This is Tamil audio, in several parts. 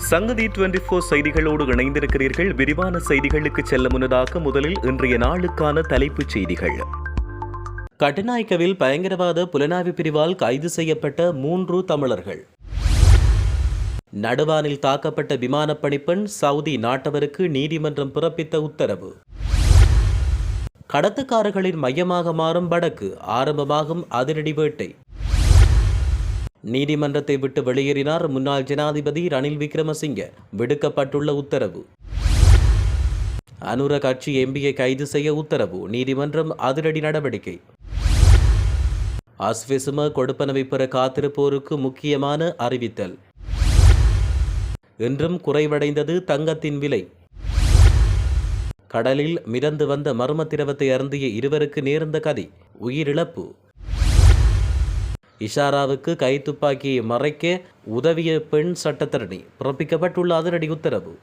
சங்கதி டுவெண்டி போர் செய்திகளோடு இணைந்திருக்கிறீர்கள். விரிவான செய்திகளுக்கு செல்ல முன்னதாக முதலில் இன்றைய நாளுக்கான தலைப்புச் செய்திகள். கட்டுநாயக்கவில் பயங்கரவாத புலனாய்வு பிரிவால் கைது செய்யப்பட்ட மூன்று தமிழர்கள். நடுவானில் தாக்கப்பட்ட விமானப் பணிப்பெண் சவுதி நாட்டவருக்கு நீதிமன்றம் பிறப்பித்த உத்தரவு. கடத்துக்காரர்களின் மையமாக மாறும் வடக்கு ஆரம்பமாகும் அதிரடி வேட்டை. நீதிமன்றத்தை விட்டு வெளியேறினார் முன்னாள் ஜனாதிபதி ரணில் விக்ரமசிங்க. விடுக்கப்பட்டுள்ள உத்தரவு. அனுர கட்சி எம்பியை கைது செய்ய உத்தரவு. நீதிமன்றம் அதிரடி நடவடிக்கை. அஸ்விசும கொடுப்பனவை பெற காத்திருப்போருக்கு முக்கியமான அறிவித்தல். இன்றும் குறைவடைந்தது தங்கத்தின் விலை. கடலில் மிதந்து வந்த மர்ம திரவத்தை அருந்திய இருவருக்கு நேர்ந்த கதி. உயிரிழப்பு. இஷாராவுக்கு கைத்துப்பாக்கியை மறைக்க உதவிய பெண் சட்டத்தரணி பிறப்பிக்கப்பட்டுள்ள அதிரடி உத்தரவு.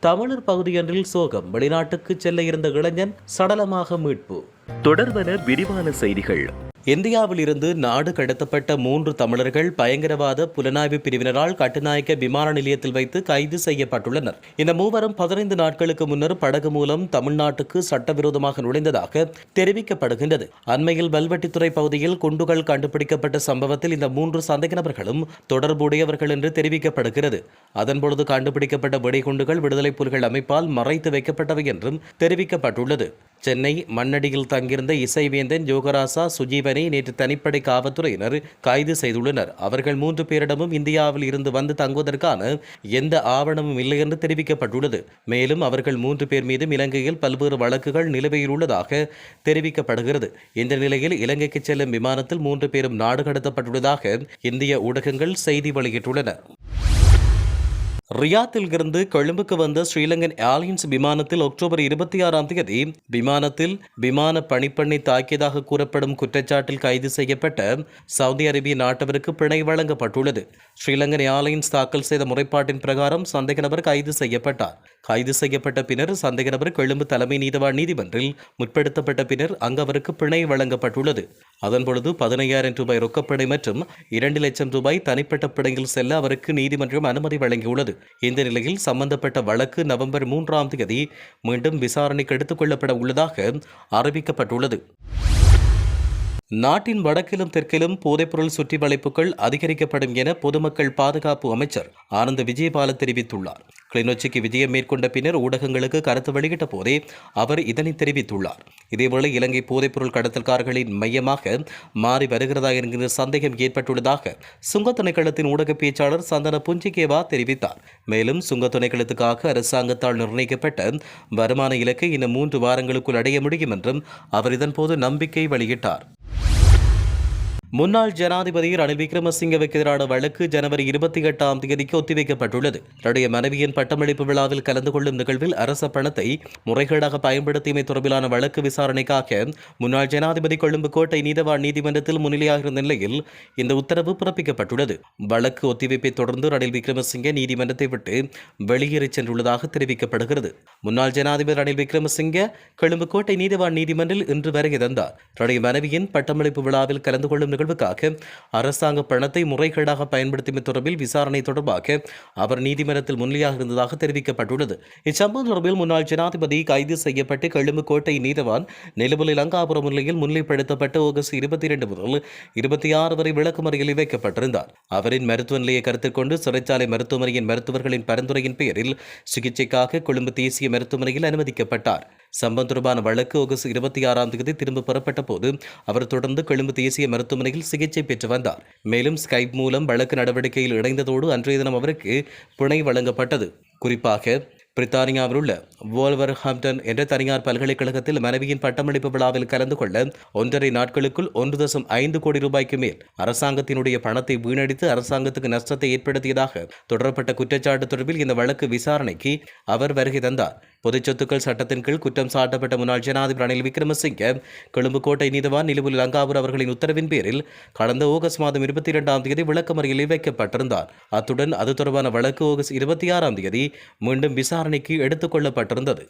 தமிழர் பகுதியொன்றில் சோகம் வெளிநாட்டுக்கு செல்ல இருந்த இளைஞன் சடலமாக மீட்பு. தொடர்வன விரிவான செய்திகள். இந்தியாவில் இருந்து நாடு கடத்தப்பட்ட மூன்று தமிழர்கள் பயங்கரவாத புலனாய்வு பிரிவினரால் கட்டுநாயக்க விமான நிலையத்தில் வைத்து கைது செய்யப்பட்டுள்ளனர். இந்த மூவரும் பதினைந்து நாட்களுக்கு முன்னர் படகு மூலம் தமிழ்நாட்டுக்கு சட்டவிரோதமாக நுழைந்ததாக தெரிவிக்கப்படுகின்றது. அண்மையில் வல்வெட்டித்துறை பகுதியில் குண்டுகள் கண்டுபிடிக்கப்பட்ட சம்பவத்தில் இந்த மூன்று சந்தேக நபர்களும் தொடர்புடையவர்கள் என்று தெரிவிக்கப்படுகிறது. அதன்பொழுது கண்டுபிடிக்கப்பட்ட வெடிகுண்டுகள் விடுதலை புலிகள் அமைப்பால் மறைத்து வைக்கப்பட்டவை என்றும் தெரிவிக்கப்பட்டுள்ளது. சென்னை மண்ணடியில் தங்கியிருந்த இசைவேந்தன் யோகராசா சுஜீவனை நேற்று தனிப்படை காவல்துறையினர் கைது செய்துள்ளனர். அவர்கள் மூன்று பேரிடமும் இந்தியாவில் இருந்து வந்து தங்குவதற்கான எந்த ஆவணமும் இல்லை என்று தெரிவிக்கப்பட்டுள்ளது. மேலும் அவர்கள் மூன்று பேர் மீதும் இலங்கையில் பல்வேறு வழக்குகள் நிலுவையில் உள்ளதாக தெரிவிக்கப்படுகிறது. இந்த நிலையில் இலங்கைக்கு செல்லும் விமானத்தில் மூன்று பேரும் நாடு கடத்தப்பட்டுள்ளதாக இந்திய ஊடகங்கள் செய்தி வெளியிட்டுள்ளன. ரியாத்தில் இருந்து கொழும்புக்கு வந்த ஸ்ரீலங்கன் ஏர்லைன்ஸ் விமானத்தில் அக்டோபர் இருபத்தி ஆறாம் தேதி விமானத்தில் விமான பணிப்பெண்ணை தாக்கியதாக கூறப்படும் குற்றச்சாட்டில் கைது செய்யப்பட்ட சவுதி அரேபிய நாட்டவருக்கு பிணை வழங்கப்பட்டுள்ளது. ஸ்ரீலங்கன் ஏர்லைன்ஸ் தாக்கல் செய்த முறைப்பாட்டின் பிரகாரம் சந்தேக நபர் கைது செய்யப்பட்டார். கைது செய்யப்பட்ட பின்னர் சந்தேக நபர் கொழும்பு தலைமை நீதிவான் நீதிமன்றில் முற்படுத்தப்பட்ட பின்னர் அங்கு அவருக்கு பிணை வழங்கப்பட்டுள்ளது. அதன்பொழுது பதினையாயிரம் ரூபாய் ரொக்கப்படை மற்றும் இரண்டு லட்சம் ரூபாய் தனிப்பட்ட படையில் செல்ல அவருக்கு நீதிமன்றம் அனுமதி வழங்கியுள்ளது. இந்த நிலையில் சம்பந்தப்பட்ட வழக்கு நவம்பர் மூன்றாம் தேதி மீண்டும் விசாரணைக்கு எடுத்துக் கொள்ளப்பட உள்ளதாக அறிவிக்கப்பட்டுள்ளது. நாட்டின் வடக்கிலும் தெற்கிலும் போதைப்பொருள் சுற்றி வளைப்புகள் அதிகரிக்கப்படும் என பொதுமக்கள் பாதுகாப்பு அமைச்சர் ஆனந்த விஜயபால தெரிவித்துள்ளார். கிளிநொச்சிக்கு விஜயம் மேற்கொண்ட பின்னர் ஊடகங்களுக்கு கருத்து வெளியிட்ட போதே அவர் இதனை தெரிவித்துள்ளார். இதேவேளை இலங்கை போதைப்பொருள் கடத்தல்காரர்களின் மையமாக மாறி வருகிறதா என்கிற சந்தேகம் ஏற்பட்டுள்ளதாக சுங்க திணைக்களத்தின் ஊடக பேச்சாளர் சந்தன புஞ்சிகேவா தெரிவித்தார். மேலும் சுங்க திணைக்களத்துக்காக அரசாங்கத்தால் நிர்ணயிக்கப்பட்ட வருமான இலக்கை இன்னும் மூன்று வாரங்களுக்குள் அடைய முடியும் என்றும் அவர் இதன்போது நம்பிக்கை வெளியிட்டார். முன்னாள் ஜனாதிபதி ரணில் விக்ரமசிங்கவுக்கு எதிரான வழக்கு ஜனவரி இருபத்தி எட்டாம் தேதிக்கு ஒத்திவைக்கப்பட்டுள்ளது. தன்னுடைய மனைவியின் பட்டமளிப்பு விழாவில் கலந்து கொள்ளும் நிகழ்வில் அரச பணத்தை முறைகேடாக பயன்படுத்தியமை தொடர்பிலான வழக்கு விசாரணைக்காக முன்னாள் ஜனாதிபதி கொழும்பு கோட்டை நீதவான் நீதிமன்றத்தில் முன்னிலையாக இருந்த நிலையில் இந்த உத்தரவு பிறப்பிக்கப்பட்டுள்ளது. வழக்கு ஒத்திவைப்பை தொடர்ந்து ரணில் விக்ரமசிங்கே நீதிமன்றத்தை விட்டு வெளியேறிச் சென்றுள்ளதாக தெரிவிக்கப்படுகிறது. முன்னாள் ஜனாதிபதி ரணில் விக்ரமசிங்கே கொழும்பு கோட்டை நீதவான் நீதிமன்றில் இன்று வருகை தந்தார். தன்னுடைய மனைவியின் பட்டமளிப்பு விழாவில் கலந்து கொள்ளும் நிகழ்வுக்காக அரசாங்க பணத்தை முறைகேடாக பயன்படுத்தியமை தொடர்பில் விசாரணை தொடர்பாக அவர் நீதிமன்றத்தில் முன்னிலையாக இருந்ததாக தெரிவிக்கப்பட்டுள்ளது. இச்சம்பவம் தொடர்பில் முன்னாள் ஜனாதிபதி கைது செய்யப்பட்டு கொழும்பு கோட்டை நீதவான் நிலுவல் லங்காபுரம் நிலையில் முன்னிலைப்படுத்தப்பட்டு ஆகஸ்ட் இருபத்தி இரண்டு முதல் இருபத்தி ஆறு வரை விளக்குமறையில் வைக்கப்பட்டிருந்தார். அவரின் மருத்துவ நிலையை கருத்தில் கொண்டு சிறைச்சாலை மருத்துவமனையின் மருத்துவர்களின் பரிந்துரையின் பெயரில் சிகிச்சைக்காக கொழும்பு தேசிய மருத்துவமனையில் அனுமதிக்கப்பட்டார். சம்பவம் தொடர்பான வழக்கு ஆகஸ்ட் இருபத்தி ஆறாம் தேதி திரும்ப பெறப்பட்ட போது அவர் தொடர்ந்து கொழும்பு தேசிய மருத்துவமனையில் சிகிச்சை பெற்று வந்தார். மேலும் ஸ்கைப் மூலம் வழக்கு நடவடிக்கையில் இணைந்ததோடு அன்றைய தினம் அவருக்கு பிணை வழங்கப்பட்டது. குறிப்பாக பிரித்தானியாவில் உள்ள வோல்வர் ஹாம்டன் என்ற தனியார் பல்கலைக்கழகத்தில் மனைவியின் பட்டமளிப்பு விழாவில் கலந்து கொள்ள ஒன்றரை நாட்களுக்குள் ஒன்று தசம் ஐந்து கோடி ரூபாய்க்கு மேல் அரசாங்கத்தினுடைய பணத்தை வீணடித்து அரசாங்கத்துக்கு நஷ்டத்தை ஏற்படுத்தியதாக தொடரப்பட்ட குற்றச்சாட்டு தொடர்பில் இந்த வழக்கு விசாரணைக்கு அவர் வருகை தந்தார். பொதுச் சொத்துக்கள் சட்டத்தின் கீழ் குற்றம் சாட்டப்பட்ட முன்னாள் ஜனாதிபதி ரணில் விக்ரமசிங்க கொழும்பு கோட்டை நீதவான் நிலுவில் லங்காபுர் அவர்களின் உத்தரவின் பேரில் கடந்த ஆகஸ்ட் மாதம் இருபத்தி இரண்டாம் தேதி விளக்கமறியலில் வைக்கப்பட்டிருந்தார். அத்துடன் அது தொடர்பான வழக்கு ஆகஸ்ட் இருபத்தி ஆறாம் தேதி மீண்டும் விசாரணைக்கு எடுத்துக் கொள்ளப்பட்டிருந்தது.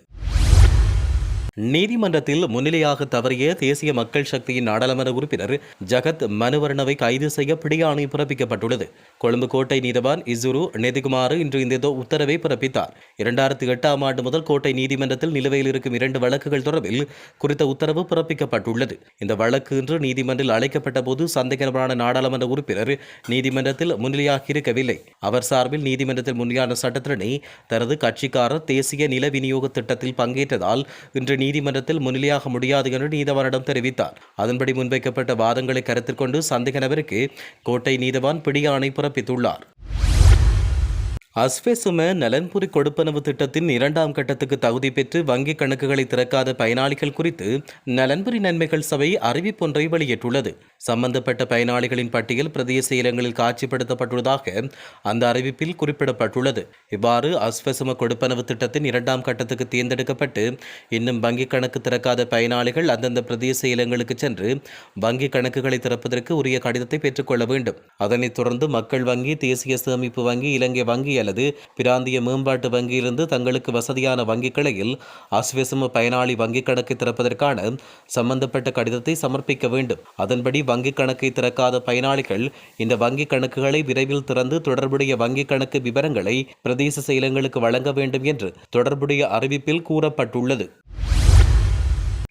நீதிமன்றத்தில் முன்னிலையாக தவறிய தேசிய மக்கள் சக்தியின் நாடாளுமன்ற உறுப்பினர் ஜகத் மனுவர்ணவை கைது செய்ய பிடியாணை பிறப்பிக்கப்பட்டுள்ளது. கொழும்பு கோட்டை நீதவான் இசுரு நெதிகுமாறு இன்று இந்த உத்தரவை பிறப்பித்தார். இரண்டாயிரத்தி எட்டாம் ஆண்டு முதல் கோட்டை நீதிமன்றத்தில் நிலுவையில் இருக்கும் இரண்டு வழக்குகள் தொடர்பில் குறித்த உத்தரவு பிறப்பிக்கப்பட்டுள்ளது. இந்த வழக்கு இன்று நீதிமன்றில் அழைக்கப்பட்ட போது சந்தேகமான நாடாளுமன்ற உறுப்பினர் நீதிமன்றத்தில் முன்னிலையாக இருக்கவில்லை. அவர் சார்பில் நீதிமன்றத்தில் முன்னிலையான சட்டத்திறனை தனது கட்சிக்காரர் தேசிய நில விநியோக திட்டத்தில் பங்கேற்றதால் இன்று நீதிமன்றத்தில் முன்னிலையாக முடியாது என்று நீதவானிடம் தெரிவித்தார். அதன்படி முன்வைக்கப்பட்ட வாதங்களை கருத்தில் கொண்டு சந்தேக நபருக்கு கோட்டை நீதவான் பிடியாணை பிறப்பித்துள்ளார். அஸ்வெசும நலன்புரி கொடுப்பனவு திட்டத்தின் இரண்டாம் கட்டத்துக்கு தகுதி பெற்று வங்கிக் கணக்குகளை திறக்காத பயனாளிகள் குறித்து நலன்புரி நன்மைகள் சபை அறிவிப்பொன்றை வெளியிட்டுள்ளது. சம்பந்தப்பட்ட பயனாளிகளின் பட்டியல் பிரதேச செயலங்களில் காட்சிப்படுத்தப்பட்டுள்ளதாக அந்த அறிவிப்பில் குறிப்பிடப்பட்டுள்ளது. இவ்வாறு அஸ்வசும கொடுப்பனவு திட்டத்தின் இரண்டாம் கட்டத்துக்கு தேர்ந்தெடுக்கப்பட்டு இன்னும் வங்கிக் கணக்கு திறக்காத பயனாளிகள் அந்தந்த பிரதேச செயலங்களுக்கு சென்று வங்கிக் கணக்குகளை திறப்பதற்கு உரிய கடிதத்தை பெற்றுக்கொள்ள வேண்டும். அதனைத் தொடர்ந்து மக்கள் வங்கி தேசிய சேமிப்பு வங்கி இலங்கை வங்கி அல்லது பிராந்திய மேம்பாட்டு வங்கியிலிருந்து தங்களுக்கு வசதியான வங்கிக் கிளையில் அஸ்வசும பயனாளி வங்கிக் கணக்கை திறப்பதற்கான சம்பந்தப்பட்ட கடிதத்தை சமர்ப்பிக்க வேண்டும். அதன்படி வங்கிக் கணக்கை திறக்காத பயனாளிகள் இந்த வங்கிக் கணக்குகளை விரைவில் திறந்து தொடர்புடைய வங்கிக் கணக்கு விவரங்களை பிரதேச செயலங்களுக்கு வழங்க வேண்டும் என்று தொடர்புடைய அறிவிப்பில் கூறப்பட்டுள்ளது.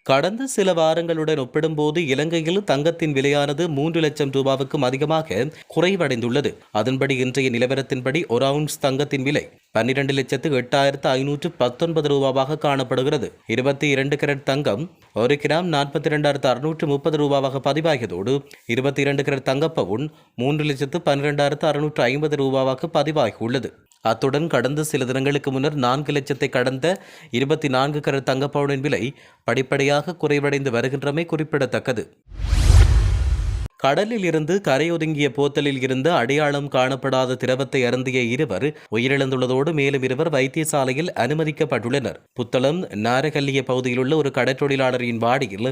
கடந்த சில வாரங்களுடன் ஒப்பிடும்போது இலங்கையில் தங்கத்தின் விலையானது மூன்று லட்சம் ரூபாவுக்கும் அதிகமாக குறைவடைந்துள்ளது. அதன்படி இன்றைய நிலவரத்தின்படி ஒரு அவுன்ஸ் தங்கத்தின் விலை பன்னிரண்டு லட்சத்து எட்டாயிரத்து ஐநூற்று பத்தொன்பது ரூபாவாக காணப்படுகிறது. இருபத்தி இரண்டு கிரட் தங்கம் ஒரு கிராம் நாற்பத்தி இரண்டாயிரத்து அறுநூற்று முப்பது ரூபாவாக பதிவாகியதோடு இருபத்தி இரண்டு கேரட் தங்கப்பவுன் மூன்று லட்சத்து பன்னிரெண்டாயிரத்து அறுநூற்று ஐம்பது ரூபாவாக பதிவாகியுள்ளது. அத்துடன் கடந்த சில தினங்களுக்கு முன்னர் நான்கு லட்சத்தை கடந்த இருபத்தி நான்கு கரட் தங்கப்பவுனின் விலை படிப்படியாக குறைவடைந்து வருகின்றமை குறிப்பிடத்தக்கது. கடலில் இருந்து கரையொதுங்கிய போத்தலில் இருந்து அடையாளம் காணப்படாத திரவத்தை அருந்திய இருவர் உயிரிழந்துள்ளதோடு மேலும் இருவர் வைத்தியசாலையில் அனுமதிக்கப்பட்டுள்ளனர். புத்தளம் நாரகல்லிய பகுதியில் உள்ள ஒரு கடற்றொழிலாளரின் வாடியில்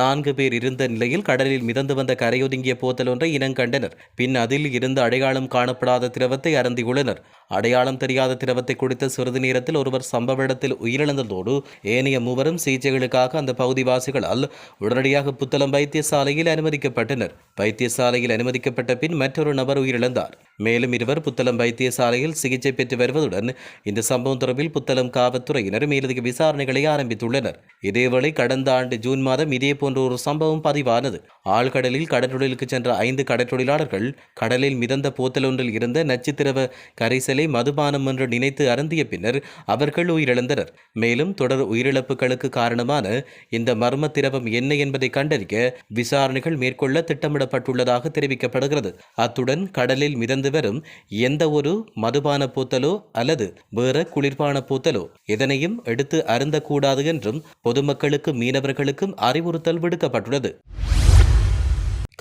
நான்கு பேர் இருந்த நிலையில் கடலில் மிதந்து வந்த கரையொதுங்கிய போத்தல் ஒன்றை இனங்கண்டனர் பின் அதில் இருந்து அடையாளம் காணப்படாத திரவத்தை அருந்தியுள்ளனர். அடையாளம் தெரியாத திரவத்தை குடித்த சிறிது நேரத்தில் ஒருவர் சம்பவ இடத்தில் உயிரிழந்ததோடு ஏனைய மூவரும் சிகிச்சைகளுக்காக அந்த பகுதிவாசிகளால் உடனடியாக புத்தளம் வைத்தியசாலையில் அனுமதிக்கப்பட்டனர். வைத்தியசாலையில் அனுமதிக்கப்பட்ட பின் மற்றொரு நபர் உயிரிழந்தார். மேலும் இருவர் புத்தளம் வைத்தியசாலையில் சிகிச்சை பெற்று வருவதுடன் இந்த சம்பவம் தொடர்பில் புத்தளம் காவல்துறையினர் மேலதிக விசாரணைகளை ஆரம்பித்துள்ளனர். இதேவேளை கடந்த ஆண்டு ஜூன் மாதம் இதே போன்ற ஒரு சம்பவம் பதிவானது. ஆழ்கடலில் கடற்றொழிலுக்கு சென்ற ஐந்து கடற்றொழிலாளர்கள் கடலில் மிதந்த போத்தல் ஒன்றில் இருந்த நச்சுத்திரவ கரைசலை மதுபானம் என்று நினைத்து அருந்திய பின்னர் அவர்கள் உயிரிழந்தனர். மேலும் தொடர் உயிரிழப்புகளுக்கு காரணமான இந்த மர்ம திரவம் என்ன என்பதை கண்டறிய விசாரணைகள் மேற்கொள்ள திட்டமிடப்பட்டுள்ளதாக தெரிவிக்கப்படுகிறது. அத்துடன் கடலில் மிதந்த வரும் எந்த ஒரு மதுபான பூத்தலோ அல்லது வேற குளிர்பான பூத்தலோ இதனையும் எடுத்து அருந்தக்கூடாது என்றும் பொதுமக்களுக்கு மீனவர்களுக்கும் அறிவுறுத்தல் விடுக்கப்பட்டுள்ளது.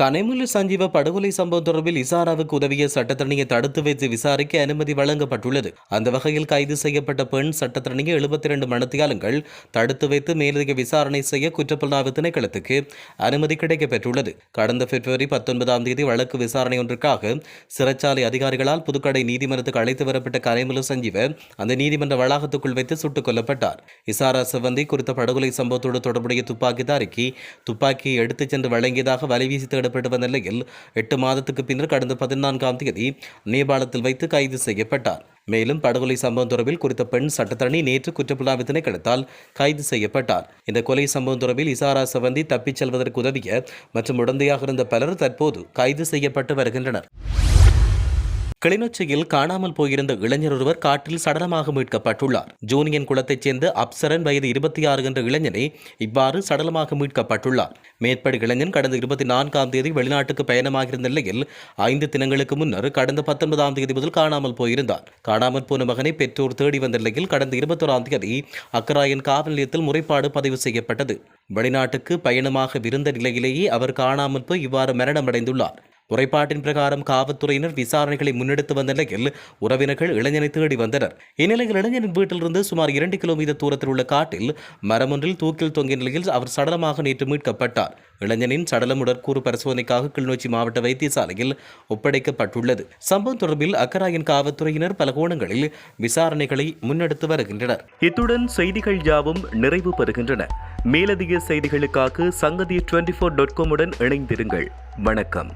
கனைமுல்லு சஞ்சீவ படுகொலை சம்பவம் தொடர்பில் இசாராவுக்கு உதவிய சட்டத்தரணியை தடுத்து வைத்து விசாரிக்க அனுமதி வழங்கப்பட்டுள்ளது. அந்த வகையில் கைது செய்யப்பட்ட பெண் சட்டத்தரணியை எழுபத்தி இரண்டு மணத்தியாளங்கள் தடுத்து வைத்து மேலதிக விசாரணை செய்ய குற்றப்புலனாய்வு திணைக்களத்துக்கு அனுமதி கிடைக்கப்பெற்றுள்ளது. கடந்த பிப்ரவரி பத்தொன்பதாம் தேதி வழக்கு விசாரணை ஒன்றுக்காக சிறைச்சாலை அதிகாரிகளால் புதுக்கடை நீதிமன்றத்துக்கு அழைத்து வரப்பட்ட கனைமுல்லு சஞ்சீவ அந்த நீதிமன்ற வளாகத்துக்குள் வைத்து சுட்டுக் கொல்லப்பட்டார். இசாரா சிவந்தி குறித்த படுகொலை சம்பவத்தோடு தொடர்புடைய துப்பாக்கிதாரிக்கு துப்பாக்கியை எடுத்துச் சென்று வழங்கியதாக வலைவீசி தேடப்பட்டு வந்த நிலையில் எட்டு மாதத்துக்கு பின்னர் கடந்த பதினான்காம் தேதி நேபாளத்தில் வைத்து கைது செய்யப்பட்டார். மேலும் படுகொலை சம்பவம் தொடர்பில் குறித்த பெண் சட்டத்தரணி நேற்று குற்றப்புலனாய்வு திணைக்களத்தால் கைது செய்யப்பட்டார். இந்த கொலை சம்பவம் தொடர்பில் இசாரா சவந்தி தப்பிச் செல்வதற்கு உதவிய மற்றும் உடந்தையாக இருந்த பலர் தற்போது கைது செய்யப்பட்டு வருகின்றனர். கிளிநொச்சியில் காணாமல் போயிருந்த இளைஞர் ஒருவர் காற்றில் சடலமாக மீட்கப்பட்டுள்ளார். ஜூனியன் குளத்தைச் சேர்ந்த அப்சரன் வயது இருபத்தி ஆறு என்ற இளைஞனை இவ்வாறு சடலமாக மீட்கப்பட்டுள்ளார். மேற்படி இளைஞன் கடந்த இருபத்தி நான்காம் தேதி வெளிநாட்டுக்கு பயணமாகியிருந்த நிலையில் ஐந்து தினங்களுக்கு முன்னர் கடந்த பத்தொன்பதாம் தேதி முதல் காணாமல் போயிருந்தார். காணாமல் போன மகனை பெற்றோர் தேடி வந்த நிலையில் கடந்த இருபத்தோராம் தேதி அக்கராயன் காவல் நிலையத்தில் முறைப்பாடு பதிவு செய்யப்பட்டது. வெளிநாட்டுக்கு பயணமாக விருந்த நிலையிலேயே அவர் காணாமல் போய் இவ்வாறு மரணமடைந்துள்ளார். முறைப்பாட்டின் பிரகாரம் காவல்துறையினர் விசாரணைகளை முன்னெடுத்து வந்த நிலையில் உறவினர்கள் இளைஞனை தேடி வந்தனர். இந்நிலையில் இளைஞரின் வீட்டிலிருந்து சுமார் இரண்டு கிலோமீட்டர் தூரத்தில் உள்ள காட்டில் மரமொன்றில் தூக்கில் தொங்கிய நிலையில் அவர் சடலமாக நேற்று மீட்கப்பட்டார். இளைஞனின் சடலம் உடற்கூறு பரிசோதனைக்காக கிளிநொச்சி மாவட்ட வைத்தியசாலையில் ஒப்படைக்கப்பட்டுள்ளது. சம்பவம் தொடர்பில் அக்கராயன் காவல்துறையினர் பல கோணங்களில் விசாரணைகளை முன்னெடுத்து வருகின்றனர். இத்துடன் செய்திகள் யாவும் நிறைவு பெறுகின்றன. மேலதிக செய்திகளுக்காக சங்கதி டுவெண்டி ஃபோர் டாட் காமுடன் இணைந்திருங்கள். வணக்கம்.